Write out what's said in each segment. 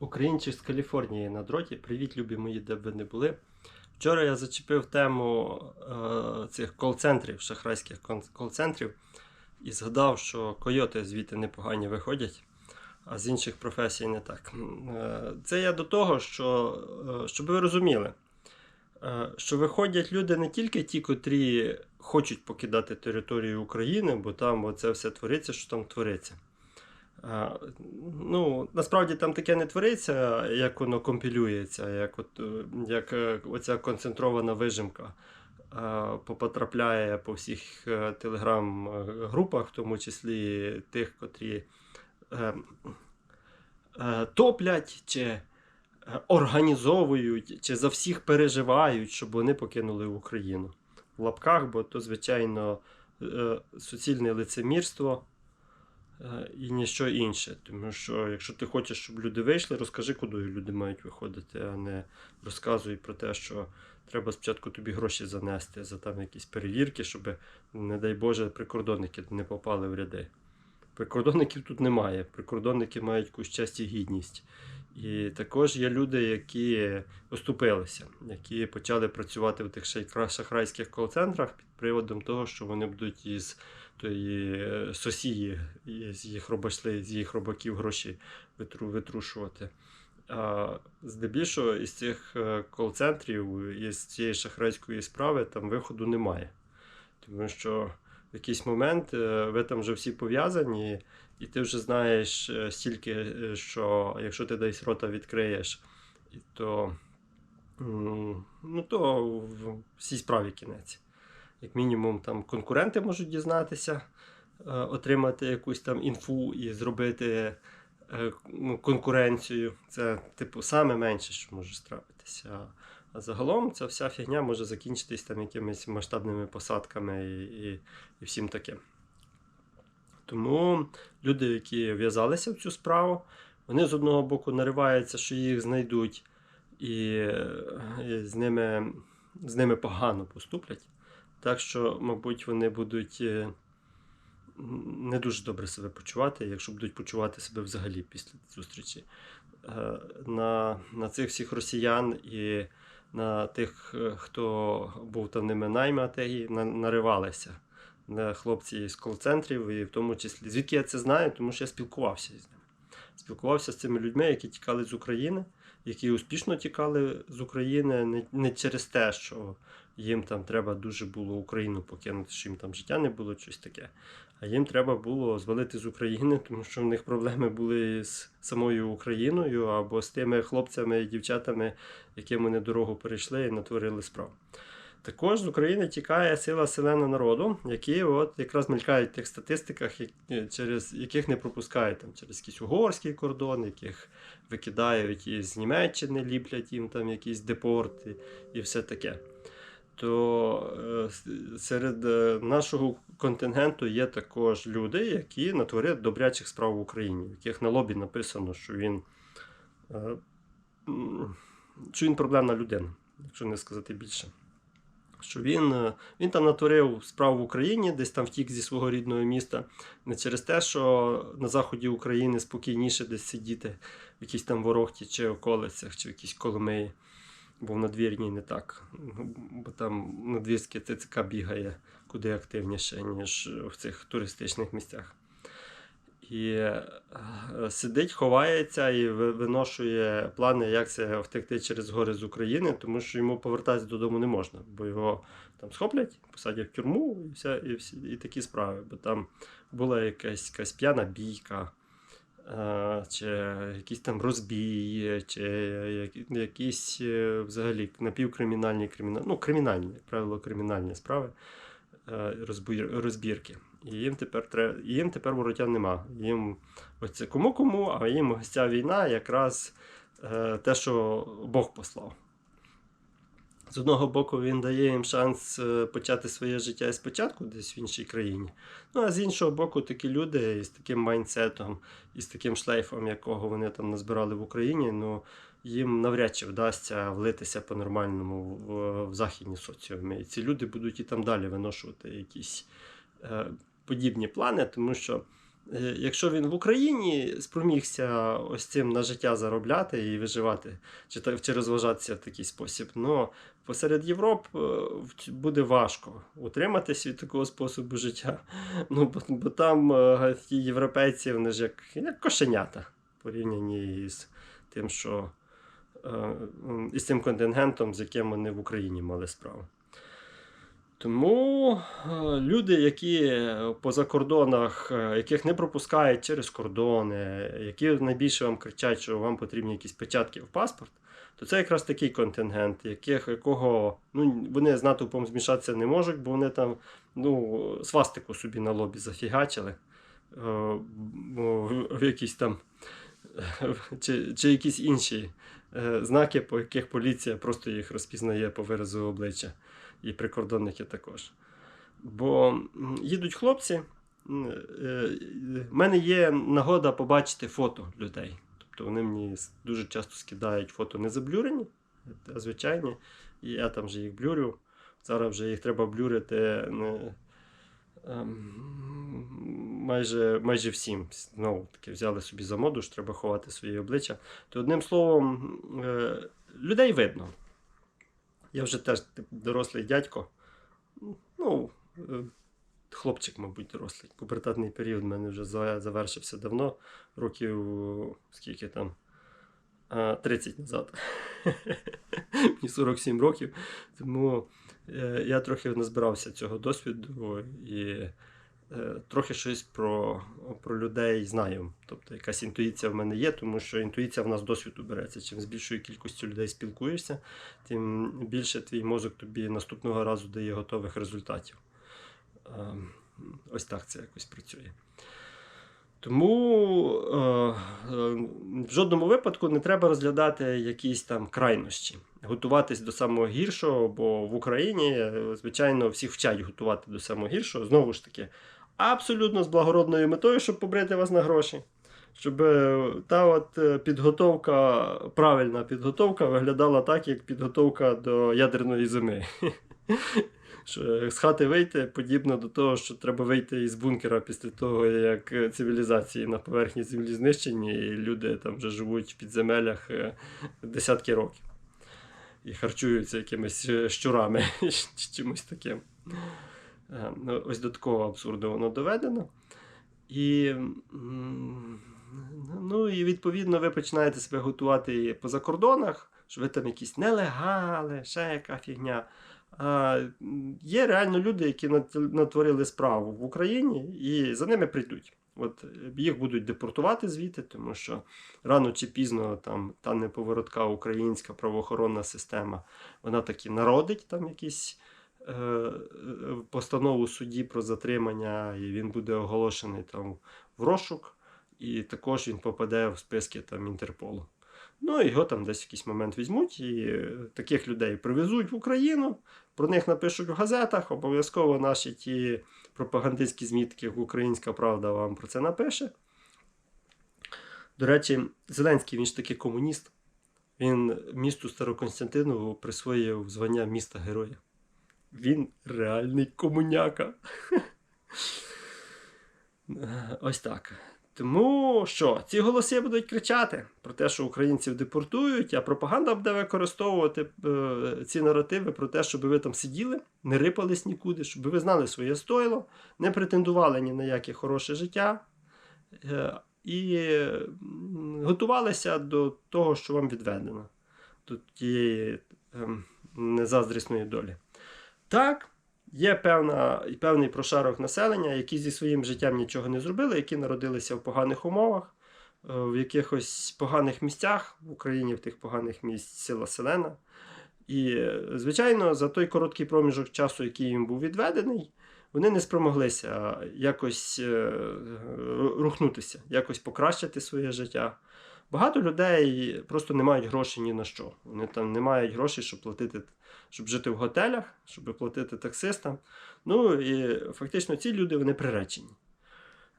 Українчик з Каліфорнії на дроті. Привіт, любі мої, де б ви не були. Вчора я зачепив тему е, цих кол-центрів, шахрайських кол-центрів, і згадав, що койоти звідти непогані виходять, а з інших професій не так. Е, Це я до того, що, е, щоб ви розуміли, е, що виходять люди не тільки ті, котрі хочуть покидати територію України, бо там оце все твориться, що там твориться. Ну, насправді там таке не твориться, як воно компілюється, як, от, е, як е, оця концентрована вижимка е, потрапляє по всіх телеграм-групах, в тому числі тих, котрі топлять чи організовують, чи за всіх переживають, щоб вони покинули Україну. В лапках, бо то, звичайно, суцільне лицемірство і ніщо інше. Тому що якщо ти хочеш, щоб люди вийшли, розкажи, куди люди мають виходити, а не розказуй про те, що треба спочатку тобі гроші занести за там якісь перевірки, щоб, не дай Боже, прикордонники не попали в ряди. Прикордонників тут немає. Прикордонники мають якусь честь і гідність. І також є люди, які оступилися, які почали працювати в тих шахрайських кол-центрах під приводом того, що вони будуть із е, сосії, і з їх робашли, з їх робаків гроші витру, витрушувати. А здебільшого із цих е, кол-центрів, із цієї шахрайської справи там виходу немає. Тому що в якийсь момент е, ви там вже всі пов'язані, і ти вже знаєш е, стільки, е, що якщо ти десь рота відкриєш, то, ну, то всій справі кінець. Як мінімум, там конкуренти можуть дізнатися, е, отримати якусь там інфу і зробити е, ну, конкуренцію. Це, типу, саме менше, що може трапитися. А загалом ця вся фігня може закінчитись там якимись масштабними посадками і, і, і всім таким. Тому люди, які в'язалися в цю справу, вони з одного боку нариваються, що їх знайдуть, і, і з, ними, з ними погано поступлять. Так що, мабуть, вони будуть е, не дуже добре себе почувати, якщо будуть почувати себе взагалі після зустрічі. Е, На, на цих всіх росіян і на тих, е, хто був там ними наймати, на- наривалися на хлопці з кол-центрів, і в тому числі. Звідки я це знаю? Тому що я спілкувався з ними. Спілкувався з цими людьми, які тікали з України, які успішно тікали з України не, не через те, що їм там треба дуже було Україну покинути, що їм там життя не було, щось таке. А їм треба було звалити з України, тому що в них проблеми були з самою Україною або з тими хлопцями і дівчатами, яким вони дорогу перейшли і натворили справ. Також з України тікає сила селена народу, які от якраз мелькають в тих статистиках, через яких не пропускають там, через якийсь угорський кордон, яких викидають із Німеччини, ліплять їм там якісь депорти і все таке. То е, серед е, нашого контингенту є також люди, які натворили добрячих справ в Україні, в яких на лобі написано, що він, е, що він проблемна людина, якщо не сказати більше що він, він там натворив справу в Україні, десь там втік зі свого рідного міста. Не через те, що на заході України спокійніше десь сидіти в якійсь там ворогті чи околицях, чи в якійсь Коломиї. Бо в надвірній не так. Бо там надвірське ТЦК бігає куди активніше, ніж в цих туристичних місцях. І е, сидить, ховається і виношує плани, як це втекти через гори з України, тому що йому повертатися додому не можна, бо його там схоплять, посадять в тюрму і, вся, і, всі, і такі справи. Бо там була якась, якась п'яна бійка, чи якийсь там розбій, чи якісь е, взагалі напівкримінальні кримінальні, ну, кримінальні, правило, кримінальні справи, е, розбір, розбірки. І їм тепер треба, їм тепер вороття нема. Їм оце кому кому, а їм ця війна якраз е, те, що Бог послав. З одного боку, він дає їм шанс е, почати своє життя спочатку десь в іншій країні. Ну а з іншого боку, такі люди із таким майнсетом, і з таким шлейфом, якого вони там назбирали в Україні, ну їм навряд чи вдасться влитися по-нормальному в, в західні соціуми. І ці люди будуть і там далі виношувати якісь е, подібні плани, тому що Якщо він в Україні спромігся ось цим на життя заробляти і виживати, чи, чи розважатися в такий спосіб, ну посеред Європ е, буде важко утриматись від такого способу життя. Ну, бо, бо там е, європейці, вони ж як, як кошенята порівняні з тим, що е, із тим контингентом, з яким вони в Україні мали справу. Тому е, люди, які по закордонах, е, яких не пропускають через кордони, які найбільше вам кричать, що вам потрібні якісь печатки в паспорт, то це якраз такий контингент, яких, якого ну, вони з натовпом змішатися не можуть, бо вони там ну, свастику собі на лобі зафігачили. е, в, якісь там чи, чи якісь інші е, знаки, по яких поліція просто їх розпізнає по виразу обличчя, і прикордонники також. Бо їдуть хлопці, е, в мене є нагода побачити фото людей. Тобто вони мені дуже часто скидають фото не заблюрені, а звичайні, і я там вже їх блюрю. Зараз вже їх треба блюрити ем, майже, майже всім. Знову таки взяли собі за моду, що треба ховати свої обличчя. То одним словом, е, людей видно. Я вже теж типу, дорослий дядько. Ну, е, хлопчик, мабуть, дорослий. Пубертатний період в мене вже завершився давно, років скільки там. А, 30 назад. Мені 47 років. Тому е, я трохи назбирався цього досвіду і трохи щось про, про людей знаю. Тобто якась інтуїція в мене є, тому що інтуїція в нас з досвіду береться. Чим з більшою кількістю людей спілкуєшся, тим більше твій мозок тобі наступного разу дає готових результатів. Ем, Ось так це якось працює. Тому е, е, в жодному випадку не треба розглядати якісь там крайнощі, готуватись до самого гіршого, бо в Україні, е, звичайно, всіх вчать готувати до самого гіршого. Знову ж таки, абсолютно з благородною метою, щоб побрити вас на гроші. Щоб е, та от е, підготовка, правильна підготовка виглядала так, як підготовка до ядерної зими. З хати вийти подібно до того, що треба вийти із бункера після того, як е, цивілізації на поверхні землі знищені, і люди там вже живуть в підземеллях е, десятки років і харчуються якимись е, щурами чи чимось таким. Е, ну, Ось до такого абсурду воно доведено. І, ну, і відповідно ви починаєте себе готувати по закордонах, що ви там якісь нелегали, ще яка фігня. А, є реально люди, які натворили справу в Україні, і за ними прийдуть. От е, їх будуть депортувати звідти, тому що рано чи пізно там та неповоротка українська правоохоронна система, вона таки народить там якісь постанову судді про затримання, і він буде оголошений там в розшук, і також він попаде в списки там Інтерполу. Ну, його там десь в якийсь момент візьмуть, і е, таких людей привезуть в Україну, про них напишуть в газетах, обов'язково наші ті пропагандистські ЗМІ, такі як Українська Правда, вам про це напише. До речі, Зеленський він ж таки комуніст. Він місту Староконстантинову присвоїв звання міста героя. Він реальний комуняка. Ось так. Тому що ці голоси будуть кричати про те, що українців депортують, а пропаганда буде використовувати е, ці наративи про те, щоб ви там сиділи, не рипались нікуди, щоб ви знали своє стойло, не претендували ні на яке хороше життя е, і готувалися до того, що вам відведено, до тієї ем, незаздрісної долі. Так, є певна, певний прошарок населення, які зі своїм життям нічого не зробили, які народилися в поганих умовах, е, в якихось поганих місцях в Україні, в тих поганих місць сила селена. І, звичайно, за той короткий проміжок часу, який їм був відведений, вони не спромоглися якось е, рухнутися, якось покращити своє життя. Багато людей просто не мають грошей ні на що. Вони там не мають грошей, щоб платити, щоб жити в готелях, щоб платити таксистам. Ну і фактично ці люди вони приречені.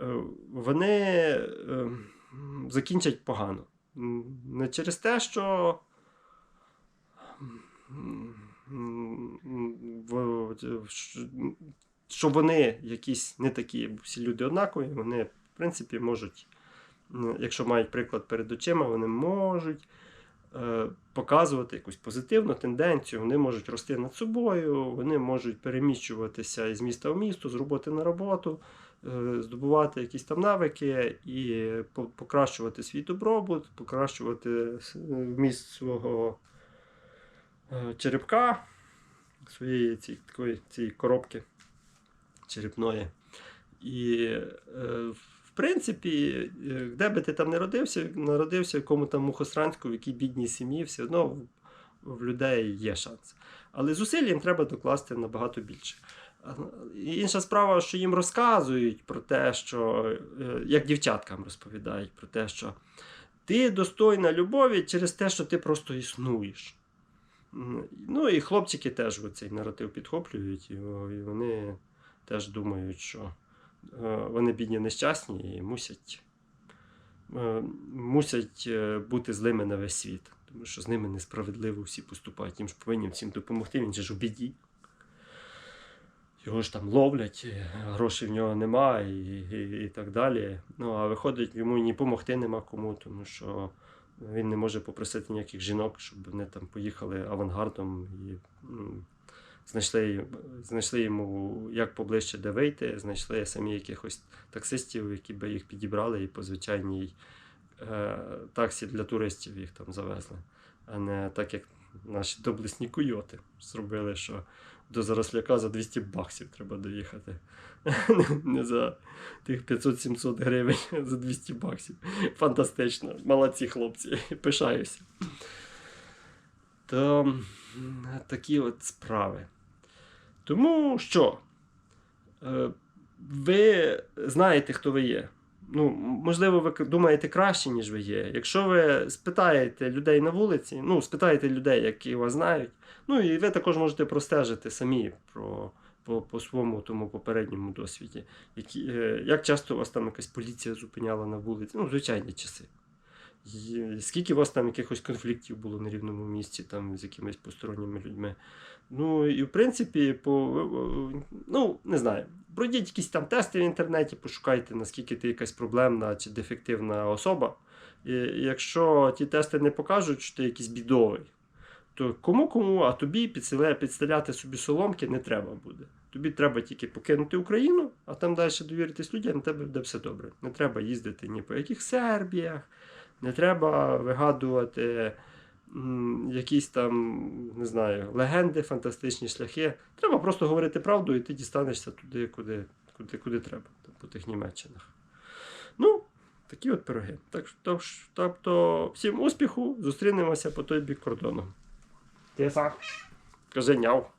Е, Вони е, закінчать погано. Не через те, що. що вони якісь не такі, всі люди однакові, вони в принципі, можуть, якщо мають приклад перед очима, вони можуть е, показувати якусь позитивну тенденцію, вони можуть рости над собою, вони можуть переміщуватися із міста в місто, з роботи на роботу, е, здобувати якісь там навики і покращувати свій добробут, покращувати вміст свого е, черепка, своєї ці, такої цієї коробки черепної. І в принципі, е, де би ти там не родився, народився в якому там Мухосранську, в якій бідній сім'ї, все одно в, людей є шанс. Але зусиль їм треба докласти набагато більше. Інша справа, що їм розказують про те, що е, як дівчаткам розповідають про те, що ти достойна любові через те, що ти просто існуєш. Ну і хлопчики теж цей наратив підхоплюють, і вони теж думають, що вони бідні нещасні і мусять, е, мусять е, бути злими на весь світ. Тому що з ними несправедливо всі поступають. Їм ж повинні всім допомогти, він же ж у біді. Його ж там ловлять, е, грошей в нього нема і, і, і так далі. Ну, а виходить, йому ні допомогти нема кому, тому що він не може попросити ніяких жінок, щоб вони там поїхали авангардом і м, знайшли, знайшли йому як поближче де вийти, знайшли самі якихось таксистів, які би їх підібрали і по звичайній е, таксі для туристів їх там завезли, а не так, як наші доблесні койоти зробили, що до Заросляка за 200 баксів треба доїхати. Не за тих 500-700 гривень, за 200 баксів. Фантастично. Молодці хлопці. Пишаюся. То такі от справи. Тому що? Е, Ви знаєте, хто ви є. Ну, можливо, ви думаєте краще, ніж ви є. Якщо ви спитаєте людей на вулиці, ну, спитаєте людей, які вас знають, ну і ви також можете простежити самі про, по, по своєму тому попередньому досвіді. Які, е, як часто вас там якась поліція зупиняла на вулиці? Ну, звичайні часи. Скільки у вас там якихось конфліктів було на рівному місці там, з якимись посторонніми людьми? Ну і в принципі, по, ну, не знаю, пройдіть якісь там тести в інтернеті, пошукайте, наскільки ти якась проблемна чи дефективна особа. І якщо ті тести не покажуть, що ти якийсь бідовий, то кому кому, а тобі підставляти собі соломки не треба буде. Тобі треба тільки покинути Україну, а там далі довіритись людям, на тебе буде все добре. Не треба їздити ні по яких Сербіях, не треба вигадувати якісь там, не знаю, легенди, фантастичні шляхи. Треба просто говорити правду, і ти дістанешся туди, куди, куди, куди треба, по тих Німеччинах. Ну, такі от пироги. Так, тобто, всім успіху, зустрінемося по той бік кордону. Тиса, кажи няв.